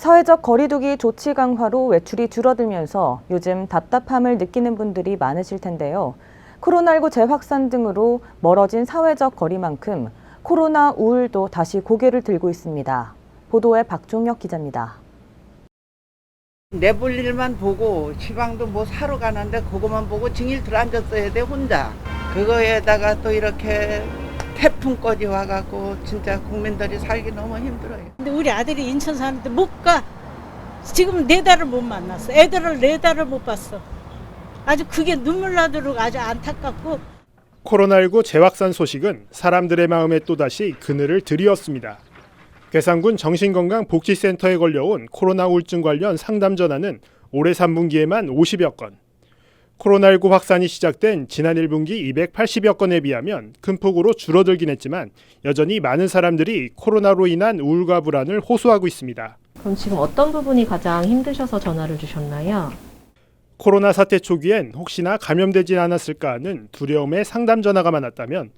사회적 거리두기 조치 강화로 외출이 줄어들면서 요즘 답답함을 느끼는 분들이 많으실 텐데요. 코로나19 재확산 등으로 멀어진 사회적 거리만큼 코로나 우울도 다시 고개를 들고 있습니다. 보도에 박종혁 기자입니다. 내볼 일만 보고 시방도 뭐 사러 가는데 그거만 보고 징일 들어앉았어야 돼 혼자 그거에다가 또 이렇게 태풍까지 와갖고 진짜 국민들이 살기 너무 힘들어요 근데 우리 아들이 인천 사는데 못 가. 지금 네 달을 못 만났어. 애들을 네 달을 못 봤어. 아주 그게 눈물 나도록 아주 안타깝고 코로나19 재확산 소식은 사람들의 마음에 또다시 그늘을 들이었습니다. 괴산군 정신건강복지센터에 걸려온 코로나 우울증 관련 상담 전화는 올해 3분기에만 50여 건. 코로나19 확산이 시작된 지난 1분기 280여 건에 비하면 큰 폭으로 줄어들긴 했지만 여전히 많은 사람들이 코로나로 인한 우울과 불안을 호소하고 있습니다. 그럼 지금 어떤 부분이 가장 힘드셔서 전화를 주셨나요? 코로나 사태 초기엔 혹시나 감염되진 않았을까 하는 두려움에 상담 전화가 많았다면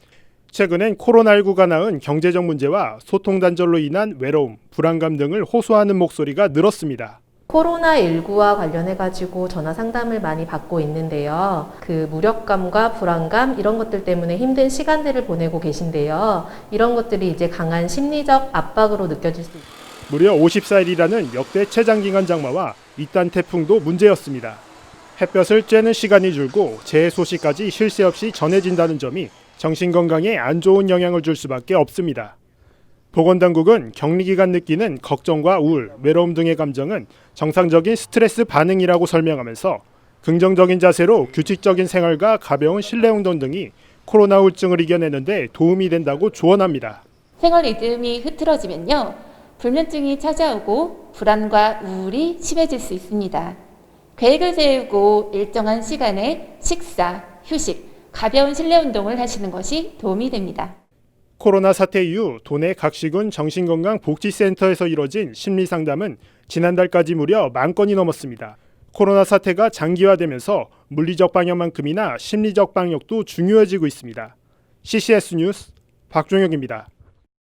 최근엔 코로나19가 낳은 경제적 문제와 소통 단절로 인한 외로움, 불안감 등을 호소하는 목소리가 늘었습니다. 코로나19와 관련해 가지고 전화 상담을 많이 받고 있는데요. 그 무력감과 불안감 이런 것들 때문에 힘든 시간들을 보내고 계신데요. 이런 것들이 이제 강한 심리적 압박으로 느껴질 수 있습니다. 무려 54일이라는 역대 최장 기간 장마와 이딴 태풍도 문제였습니다. 햇볕을 쬐는 시간이 줄고 재해 소식까지 쉴 새 없이 전해진다는 점이 정신 건강에 안 좋은 영향을 줄 수밖에 없습니다. 보건당국은 격리 기간 느끼는 걱정과 우울, 외로움 등의 감정은 정상적인 스트레스 반응이라고 설명하면서 긍정적인 자세로 규칙적인 생활과 가벼운 실내 운동 등이 코로나 우울증을 이겨내는데 도움이 된다고 조언합니다. 생활 리듬이 흐트러지면요. 불면증이 찾아오고 불안과 우울이 심해질 수 있습니다. 계획을 세우고 일정한 시간에 식사, 휴식, 가벼운 실내 운동을 하시는 것이 도움이 됩니다. 코로나 사태 이후 도내 각시군 정신건강복지센터에서 이뤄진 심리상담은 지난달까지 무려 만 건이 넘었습니다. 코로나 사태가 장기화되면서 물리적 방역만큼이나 심리적 방역도 중요해지고 있습니다. CCS 뉴스 박종혁입니다.